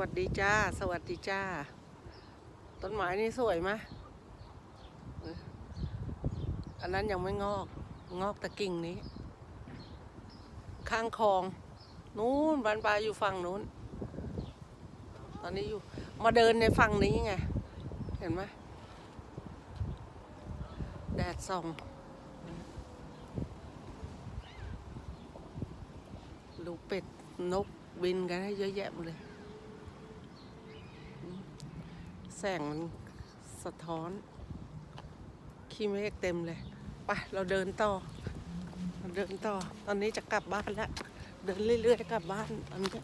วัสดีจ้า สวัสดีจ้า ต้นไม้นี่สวยไหมอันนั้นยังไม่งอก งอกแต่กิ่งนี้ ข้างคลอง นู้นบานปลาอยู่ฝั่งนู้น ตอนนี้อยู่ มาเดินในฝั่งนี้ไง เห็นไหมแดดส่องลูกเป็ดนกบินกันให้เยอะแยะหมดเลย แสงมันสะท้อนขี้เมฆเต็มเลยไปเราเดินต่อเราเดินต่อ ตอนนี้จะกลับบ้านแล้ว เดินเรื่อยๆกลับบ้านอันนี้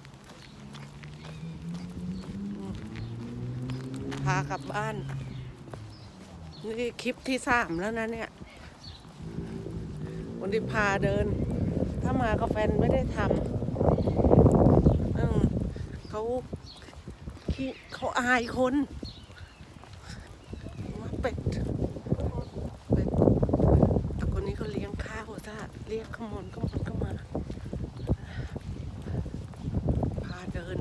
พากลับบ้าน นี่คลิปที่สามแล้วนะเนี่ย วันที่พาเดิน ถ้ามากับแฟนไม่ได้ทำเขาเขาอายคน เป็ดเป็ดแต่คนนี้เขาเลี้ยงข้าวซะเรียกขมอนขมอนก็มา พาเดิน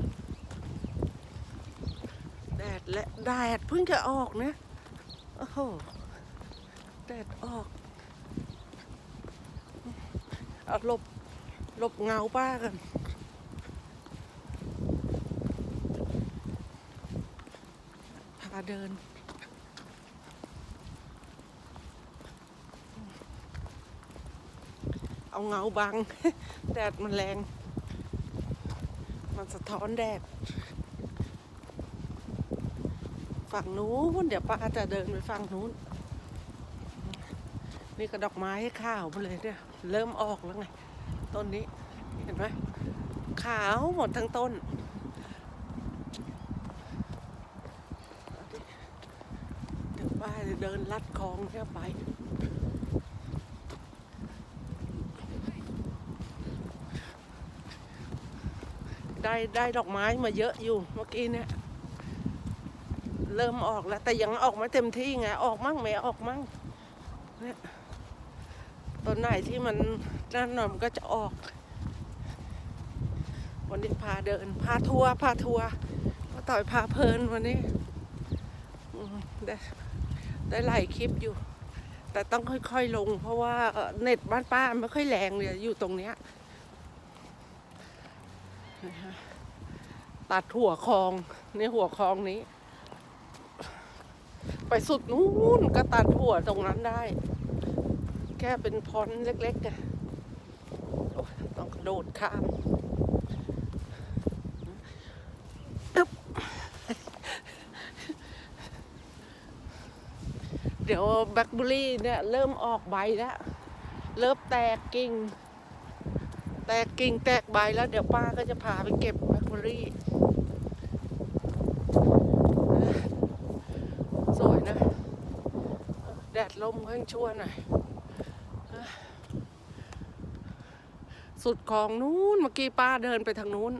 แดดและแดดเพิ่งจะออกนะโอ้โหแดดออกเอาหลบหลบเงาป้ากันพาเดิน เอาเงาบัง แดดมันแรง มันสะท้อนแดด ฝั่งนู้นเดี๋ยวป้าจะเดินไปฝั่งนู้น นี่ก็ดอกไม้ข้าวมาเลยเนี่ย เริ่มออกแล้วไง ต้นนี้ เห็นไหม ขาวหมดทั้งต้นเดี๋ยวป้าจะเดินลัดคลองเนี่ยไป ได้ได้ดอกไม้มาเยอะอยู่เมื่อกี้เนี่ย เริ่มออกแล้ว แต่ยังออกไม่เต็มที่ไง ออกมั่งไม่ออกมั่งเนี่ยต้นไหนที่มันนั่นหน่อยมันก็จะออก วันนี้พาเดิน พาทัวร์พาทัวร์มาต่อยพาเพลินวันนี้ได้ได้หลายคลิปอยู่ แต่ต้องค่อยๆลง เพราะว่าเอ่อเน็ตบ้านป้าไม่ค่อยแรงเลยอยู่ตรงเนี้ย นะคะตัดหัวคลองในหัวคลองนี้ ไปสุดนู้นก็ตัดหัวตรงนั้นได้ แค่เป็นพรเล็กๆไงโอ้ยต้องกระโดดข้ามเดี๋ยวแบล็คเบอรี่เนี่ยเริ่มออกใบแล้ว เริ่มแตกกิ่ง ตกกิ่งแตกใบแล้วเดี๋ยวป้าก็จะพาไปเก็บแบล็คเบอร์รี่สวยนะ แดดลมค่อนชั่วหน่อยสุดคลองนู้นเมื่อกี้ป้าเดินไปทางนู้น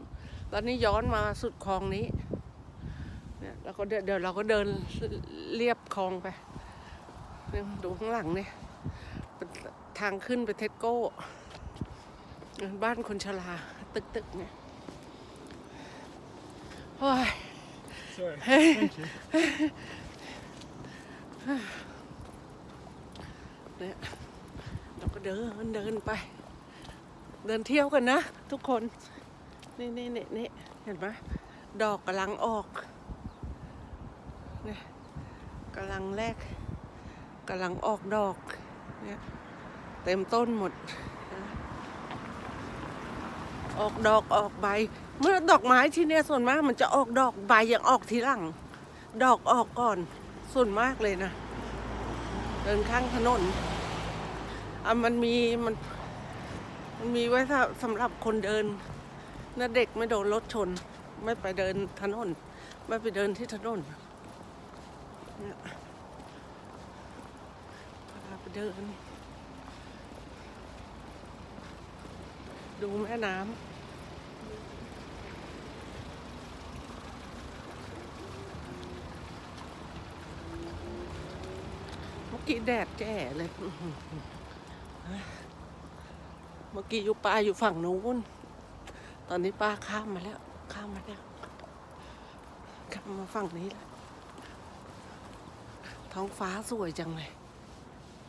ตอนนี้ย้อนมาสุดคลองนี้เนี่ยเราก็เดี๋ยวเราก็เดินเรียบคลองไปดูข้างหลังเนี่ยเป็นทางขึ้นไปเทสโก้ บ้านคนชราตึกๆเนี่ยโอ้ย Sorry. Thank you. เนี่ยเราก็เดินเดินไป เดินเที่ยวกันนะ ทุกคน นี่นี่นี่นี่เห็นไหมดอกกำลังออกเนี่ยกำลังแรกกำลังออกดอกเนี่ยเต็มต้นหมดนะ ออกดอกออกใบ เมื่อดอกไม้ที่เนี่ยส่วนมากมันจะออกดอกใบยังออกทีหลัง ดอกออกก่อนส่วนมากเลยนะ เดินข้างถนนอะมันมีมันมันมีไว้สำหรับคนเดินนะเด็กไม่โดนรถชน ไม่ไปเดินถนน ไม่ไปเดินที่ถนนเนี่ยพาไปเดินดูแม่น้ำ เมื่อกี้แดดแจ่เลย เมื่อกี้อยู่ป้าอยู่ฝั่งนู้น ตอนนี้ป้าข้ามมาแล้ว ข้ามมาแล้วกลับมาฝั่งนี้แล้ว ท้องฟ้าสวยจังเลย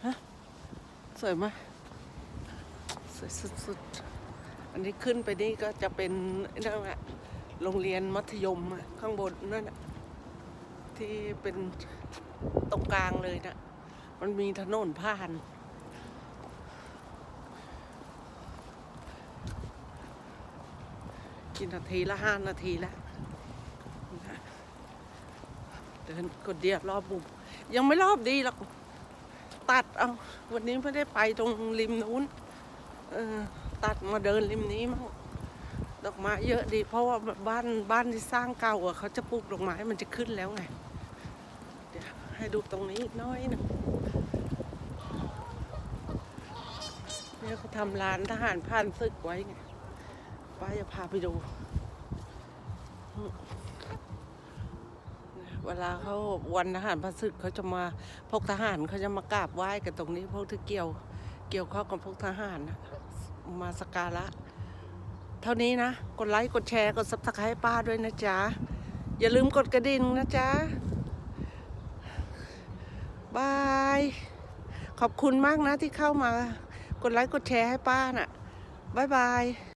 ฮะสวยไหมยสวยสุดๆ อันนี้ขึ้นไปนี่ก็จะเป็นนั่นแหละโรงเรียนมัธยมอะข้างบนนั่นน่ะที่เป็นตรงกลางเลยนะ มันมีถนนผ่าน กินนาทีละห้านาทีแล้วเดินกดเดียวรอบบุมยังไม่รอบดีหรอก ตัดเอา วันนี้ไม่ได้ไปตรงริมนู้น เออ ตัดมาเดินริมนี้มั้งดอกไม้เยอะดี เพราะว่าบ้านบ้านที่สร้างเก่าอะเขาจะปลูกดอกไม้มันจะขึ้นแล้วไง เดี๋ยวให้ดูตรงนี้น้อยหนึ่งเนี่ยเขา ทำร้านทหารผ่านศึกไว้ไงป้าจะพาไปดู เวลาเขาวันทหารพระศึกเขาจะมาพกทหารเขาจะมากราบไหว้กันตรงนี้พวกที่เกี่ยว เกี่ยวข้องกับพวกทหารมาสกการะ เท่านี้นะ กดไลค์กดแชร์กดซับสไครต์ป้าด้วยนะจ๊ะ อย่าลืมกดกระดิ่งนะจ๊ะบาย ขอบคุณมากนะที่เข้ามา กดไลค์กดแชร์ให้ป้าน่ะบายบาย